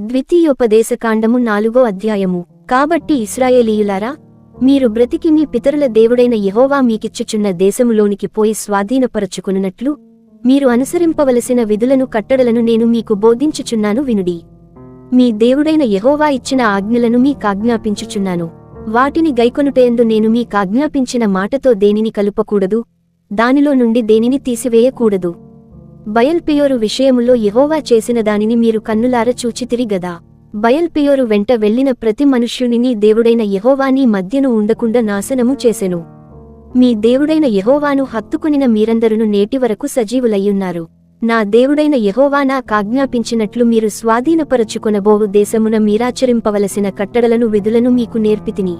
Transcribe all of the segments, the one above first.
ద్వితీయోపదేశకాండము నాలుగో అధ్యాయము. కాబట్టి ఇస్రాయేలీయులారా మీరు బ్రతికి మీ పితరుల దేవుడైన యహోవా మీకిచ్చుచున్న దేశములోనికి పోయి స్వాధీనపరచుకున్నట్లు మీరు అనుసరింపవలసిన విధులను కట్టడలను నేను మీకు బోధించుచున్నాను వినుడి. మీ దేవుడైన యహోవా ఇచ్చిన ఆజ్ఞలను మీకాజ్ఞాపించుచున్నాను. వాటిని గైకొనుటయందు నేను మీకాజ్ఞాపించిన మాటతో దేనిని కలుపకూడదు? దానిలో నుండి దేనిని తీసివేయకూడదు? బయల్పియోరు విషయములో యెహోవా చేసిన దానిని మీరు కన్నులార చూచితిరి గదా. వెంట వెళ్ళిన ప్రతి మనుష్యునిని దేవుడైన యహోవాని మధ్యను ఉండకుండా నాశనము చేసెను. మీ దేవుడైన యహోవాను హత్తుకునిన మీరందరును నేటి వరకు సజీవులయ్యున్నారు. నా దేవుడైన యెహోవా నాకాజ్ఞాపించినట్లు మీరు స్వాధీనపరచుకొనబోవు దేశమున మీరాచరింపవలసిన కట్టడలను విధులను మీకు నేర్పితిని.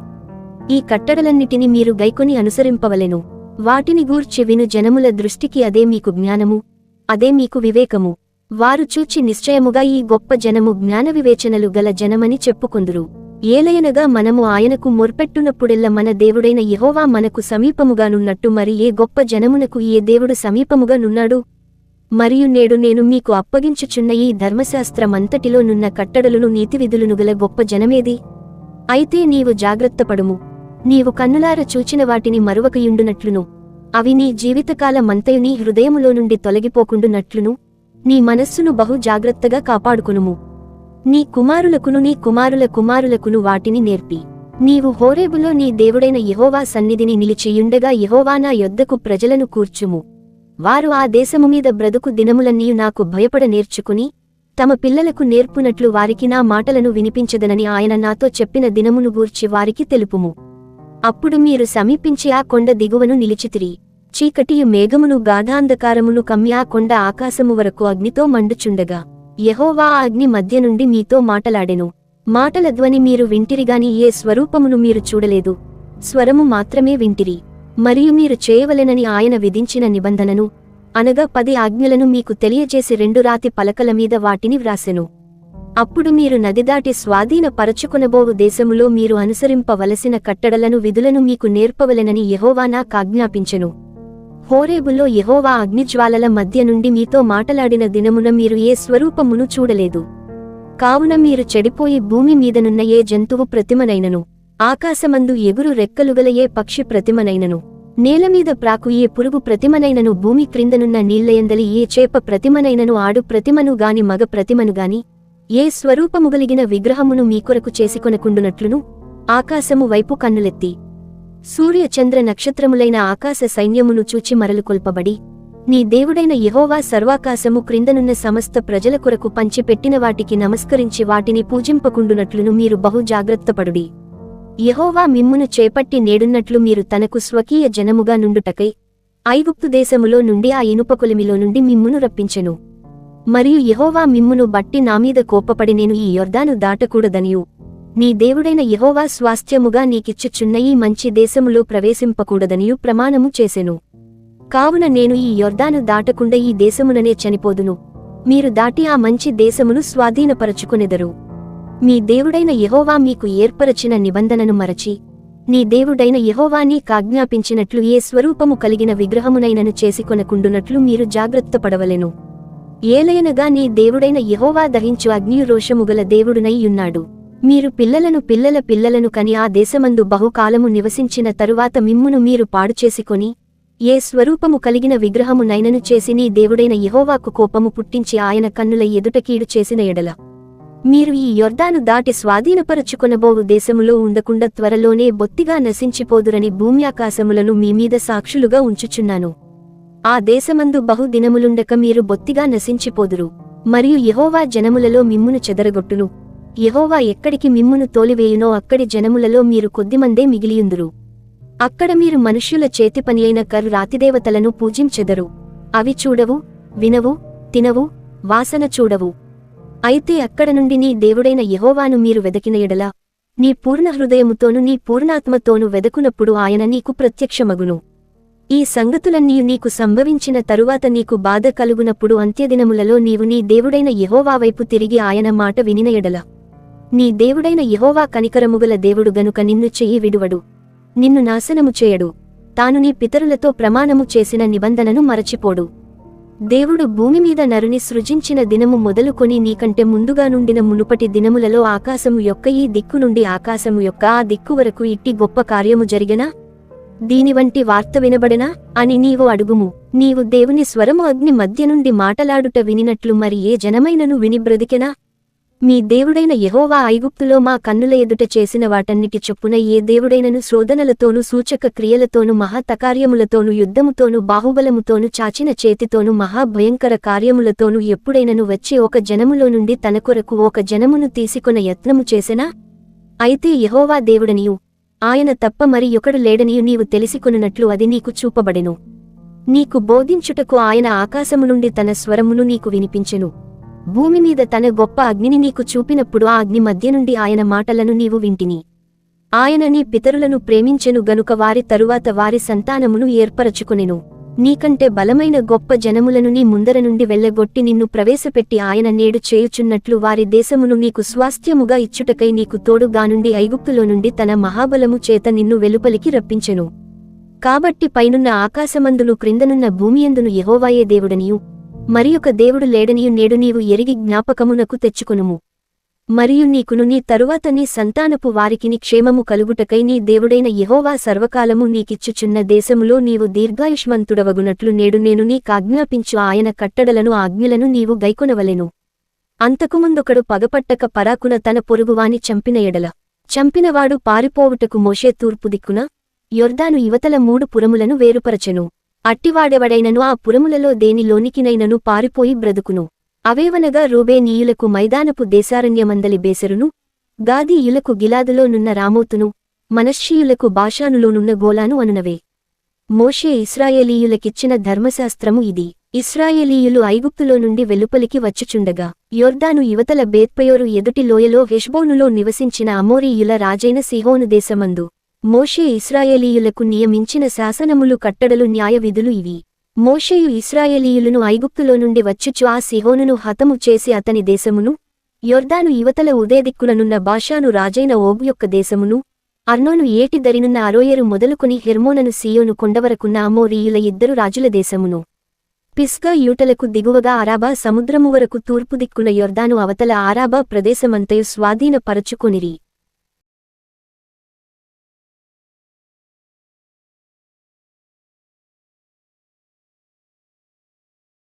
ఈ కట్టడలన్నిటిని మీరు గైకొని అనుసరింపవలెను. వాటిని గూర్చి విను జనముల దృష్టికి అదే మీకు జ్ఞానము. అదే మీకు వివేకము. వారు చూచి నిశ్చయముగా ఈ గొప్ప జనము జ్ఞాన వివేచనలు గల జనమని చెప్పుకుందురు. ఏలయనగా మనము ఆయనకు మొర్పెట్టునప్పుడెల్ల మన దేవుడైన యహోవా మనకు సమీపముగానున్నట్టు మరి ఏ గొప్ప జనమునకు ఏ దేవుడు సమీపముగా నున్నాడు మరియు నేడు నేను మీకు అప్పగించుచున్న ఈ ధర్మశాస్త్రమంతటిలో నున్న కట్టడలను నీతివిధులును గల గొప్ప జనమేది? అయితే నీవు జాగ్రత్తపడుము. నీవు కన్నులార చూచిన వాటిని మరువకయుండునట్లును. అవి నీ జీవితకాలమంతయు నీ హృదయములో నుండి తొలగిపోకుండునట్లును నీ మనస్సును బహు జాగ్రత్తగా కాపాడుకునుము. నీ కుమారులకును నీ కుమారుల కుమారులకును వాటిని నేర్పి. నీవు హోరేబులో నీ దేవుడైన యహోవా సన్నిధిని నిలిచియుండగా యహోవా నా యొద్దకు ప్రజలను కూర్చుము. వారు ఆ దేశము మీద బ్రతుకు దినములన్నీ నాకు భయపడ నేర్చుకుని తమ పిల్లలకు నేర్పునట్లు వారికి నా మాటలను వినిపించదనని ఆయన నాతో చెప్పిన దినమును గూర్చి వారికి తెలుపుము. అప్పుడు మీరు సమీపించి ఆ కొండ దిగువను నిలిచితిరి. చీకటియు మేఘమును గాఢాంధకారమును కమ్మి ఆ కొండ ఆకాశము వరకు అగ్నితో మండుచుండగా. యహోవా అగ్ని మధ్య నుండి మీతో మాటలాడెను. మాటల ధ్వని మీరు వింటిరిగాని ఏ స్వరూపమును మీరు చూడలేదు. స్వరము మాత్రమే వింటిరి. మరియు మీరు చేయవలెనని ఆయన విధించిన నిబంధనను అనగా పది ఆజ్ఞలను మీకు తెలియజేసి రెండు రాతి పలకల మీద వాటిని వ్రాసెను. అప్పుడు మీరు నది దాటి స్వాధీన పరచుకునబోవు దేశములో మీరు అనుసరింపవలసిన కట్టడలను విధులను మీకు నేర్పవలెనని యహోవా నాకాజ్ఞాపించెను హోరేబులో యహోవా అగ్నిజ్వాలల మధ్య నుండి మీతో మాటలాడిన దినమున మీరు ఏ స్వరూపమును చూడలేదు. కావున మీరు చెడిపోయి భూమి మీదనున్న ఏ జంతువు ప్రతిమనైనను. ఆకాశమందు ఎగురు రెక్కలుగల ఏ పక్షి ప్రతిమనైనను. నేలమీద ప్రాకు ఏ పురుగు ప్రతిమనైనను. భూమి క్రిందనున్న నీళ్ళయందలి ఏ చేప ప్రతిమనైనను. ఆడు ప్రతిమను గాని మగ ప్రతిమను గాని ఏ స్వరూపముగలిగిన విగ్రహమును మీకొరకు చేసికొనకుండునట్లును? ఆకాశము వైపు కన్నులెత్తి సూర్య చంద్ర నక్షత్రములైన ఆకాశ సైన్యమును చూచి మరలుకొల్పబడి నీ దేవుడైన యెహోవా సర్వాకాశము క్రిందనున్న సమస్త ప్రజల కొరకు పంచిపెట్టిన వాటికి నమస్కరించి వాటిని పూజింపకుండునట్లును మీరు బహు జాగ్రత్తపడుడి. యహోవా మిమ్మును చేపట్టి నేడున్నట్లు మీరు తనకు స్వకీయ జనముగా నుండుటకై ఐగుప్తు దేశములో నుండి ఆ ఇనుపకొలిమిలో నుండి మిమ్మును రప్పించెను. మరియు యహోవా మిమ్మును బట్టి నామీద కోపపడి నేను ఈ యొర్దాను దాటకూడదనియు. నీ దేవుడైన యహోవా స్వాస్థ్యముగా నీకిచ్చుచున్న ఈ మంచి దేశములో ప్రవేశింపకూడదనియు ప్రమాణము చేసెను. కావున నేను ఈ యొర్దాను దాటకుండా ఈ దేశముననే చనిపోదును. మీరు దాటి ఆ మంచి దేశమును స్వాధీనపరచుకునెదరు. మీ దేవుడైన యెహోవా మీకు ఏర్పరచిన నిబంధనను మరచి నీ దేవుడైన యెహోవా నీకాజ్ఞాపించినట్లు ఏ స్వరూపము కలిగిన విగ్రహమునైనను చేసుకొనకుండునట్లు మీరు జాగ్రత్తపడవలెను. ఏలయనగా నీ దేవుడైన యహోవా దహించు అగ్నిరోషముగల దేవుడునై యున్నాడు మీరు పిల్లలను పిల్లల పిల్లలను కని ఆ దేశమందు బహుకాలము నివసించిన తరువాత మిమ్మును మీరు పాడుచేసికొని ఏ స్వరూపము కలిగిన విగ్రహము నైనను చేసి నీ దేవుడైన యహోవాకు కోపము పుట్టించి ఆయన కన్నుల ఎదుటకీడు చేసిన ఎడల. మీరు ఈ యొర్దాను దాటి స్వాధీనపరుచుకొనబోవు దేశములో ఉండకుండా త్వరలోనే బొత్తిగా నశించిపోదురని భూమ్యాకాశములను మీమీద సాక్షులుగా ఉంచుచున్నాను. ఆ దేశమందు బహుదినములుండక మీరు బొత్తిగా నశించిపోదురు. మరియు యహోవా జనములలో మిమ్మును చెదరగొట్టును. యహోవా ఎక్కడికి మిమ్మును తోలివేయునో అక్కడి జనములలో మీరు కొద్దిమందే మిగిలియుందురు. అక్కడ మీరు మనుష్యుల చేతి పనియైన కరు రాతిదేవతలను పూజించెదరు. అవి చూడవు వినవు తినవు వాసన చూడవు. అయితే అక్కడ నుండి నీ దేవుడైన యహోవాను మీరు వెదకిన ఎడల నీ పూర్ణ హృదయముతోను నీ పూర్ణాత్మతోను వెదకునప్పుడు ఆయన నీకు ప్రత్యక్షమగును. ఈ సంగతులన్నీయు నీకు సంభవించిన తరువాత నీకు బాధ కలుగునప్పుడు అంత్యదినములలో నీవు నీ దేవుడైన యహోవా వైపు తిరిగి ఆయన మాట వినినయడల. నీ దేవుడైన యహోవా కనికరముగల దేవుడు గనుక నిన్ను చెయ్యి విడువడు. నిన్ను నాశనము చేయడు. తాను నీ పితరులతో ప్రమాణము చేసిన నిబంధనను మరచిపోడు. దేవుడు భూమి మీద నరుని సృజించిన దినము మొదలుకొని నీకంటే ముందుగా నుండిన మునుపటి దినములలో ఆకాశము యొక్క ఈ దిక్కు నుండి ఆకాశము యొక్క ఆ దిక్కు వరకు ఇట్టి గొప్ప కార్యము జరిగినా? దీని వంటి వార్త వినబడనా అని నీవు అడుగుము. నీవు దేవుని స్వరము అగ్ని మధ్య నుండి మాటలాడుట వినినట్లు మరి ఏ జనమైనను విని బ్రతికెనా? మీ దేవుడైన యహోవా ఐగుప్తులో మా కన్నుల ఎదుట చేసిన వాటన్నిటి చొప్పున ఏ దేవుడైనను శోధనలతోనూ సూచక క్రియలతోనూ మహాతకార్యములతోనూ యుద్ధముతోనూ బాహుబలముతోనూ చాచిన చేతితోనూ మహాభయంకర కార్యములతోనూ ఎప్పుడైనను వచ్చి ఒక జనములో నుండి తన కొరకు ఒక జనమును తీసుకొన యత్నము చేసెనా? అయితే యహోవా దేవుడనియు ఆయన తప్ప మరి ఒకడు లేడని నీవు తెలిసికొనున్నట్లు అది నీకు చూపబడెను. నీకు బోధించుటకు ఆయన ఆకాశము నుండి తన స్వరమును నీకు వినిపించెను. భూమి మీద తన గొప్ప అగ్నిని నీకు చూపినప్పుడు ఆ అగ్ని మధ్య నుండి ఆయన మాటలను నీవు వింటిని. ఆయన నీ పితరులను ప్రేమించెను గనుక వారి తరువాత వారి సంతానమును ఏర్పరచుకునెను. నీకంటే బలమైన గొప్ప జనములను నీ ముందర నుండి వెళ్ళగొట్టి నిన్ను ప్రవేశపెట్టి ఆయన నేడు చేయుచున్నట్లు వారి దేశమును నీకు స్వాస్థ్యముగా ఇచ్చుటకై నీకు తోడుగానుండి ఐగుప్తులో నుండి తన మహాబలము చేత నిన్ను వెలుపలికి రప్పించెను. కాబట్టి పైనున్న ఆకాశమందును క్రిందనున్న భూమియందును యహోవాయే దేవుడనియు. మరియొక దేవుడు లేడనియు నేడు నీవు ఎరిగి జ్ఞాపకమునకు తెచ్చుకొనుము. మరియు నీకును నీ తరువాత నీ సంతానపు వారికిని క్షేమము కలుగుటకై నీ దేవుడైన యహోవా సర్వకాలము నీకిచ్చుచున్న దేశములో నీవు దీర్ఘాయుష్మంతుడవగునట్లు నేడు నేను నీకాజ్ఞాపించు ఆయన కట్టడలను ఆజ్ఞలను నీవు గైకొనవలెను. అంతకుముందొకడు పగపట్టక పరాకున తన పొరుగువాని చంపిన ఎడల. చంపినవాడు పారిపోవుటకు మోషే తూర్పు దిక్కున యొర్దాను యువతల మూడు పురములను వేరుపరచెను. అట్టివాడెవడైనను ఆ పురములలో దేనిలోనికినైనను పారిపోయి బ్రతుకును. అవేవనగా రూబేనీయులకు మైదానపు దేశారణ్యమందలి బేసరును గాదీయులకు గిలాదులోనున్న రామోతును మనశ్షీయులకు బాషానులోనున్న గోలాను అనునవే. మోషే ఇస్రాయేలీయులకిచ్చిన ధర్మశాస్త్రము ఇది. ఇస్రాయేలీయులు ఐగుప్తులో నుండి వెలుపలికి వచ్చుచుండగా యోర్దాను యువతల బేత్పయోరు ఎదుటి లోయలో హెష్బోనులో నివసించిన అమోరీయుల రాజైన సిహోను దేశమందు. మోషే ఇస్రాయేలీయులకు నియమించిన శాసనములు కట్టడలు న్యాయవిధులు ఇవి. మోషేయు ఇస్రాయేలీయులను ఐగుప్తులో నుండి వచ్చుచు ఆ సిహోనును హతము చేసి అతని దేశమును యొర్దాను యువతల ఉదయదిక్కులనున్న బాషాను రాజైన ఓబు యొక్క దేశమును అర్నోను ఏటి దరినున్న అరోయరు మొదలుకొని హెర్మోనను సీయోను కొండవరకున్న అమోరీయుల ఇద్దరు రాజుల దేశమును. పిస్గా యూటలకు దిగువగా అరాబా సముద్రము వరకు తూర్పు దిక్కున యొర్దాను అవతల ఆరాబా ప్రదేశమంతయు స్వాధీనపరచుకొనిరి.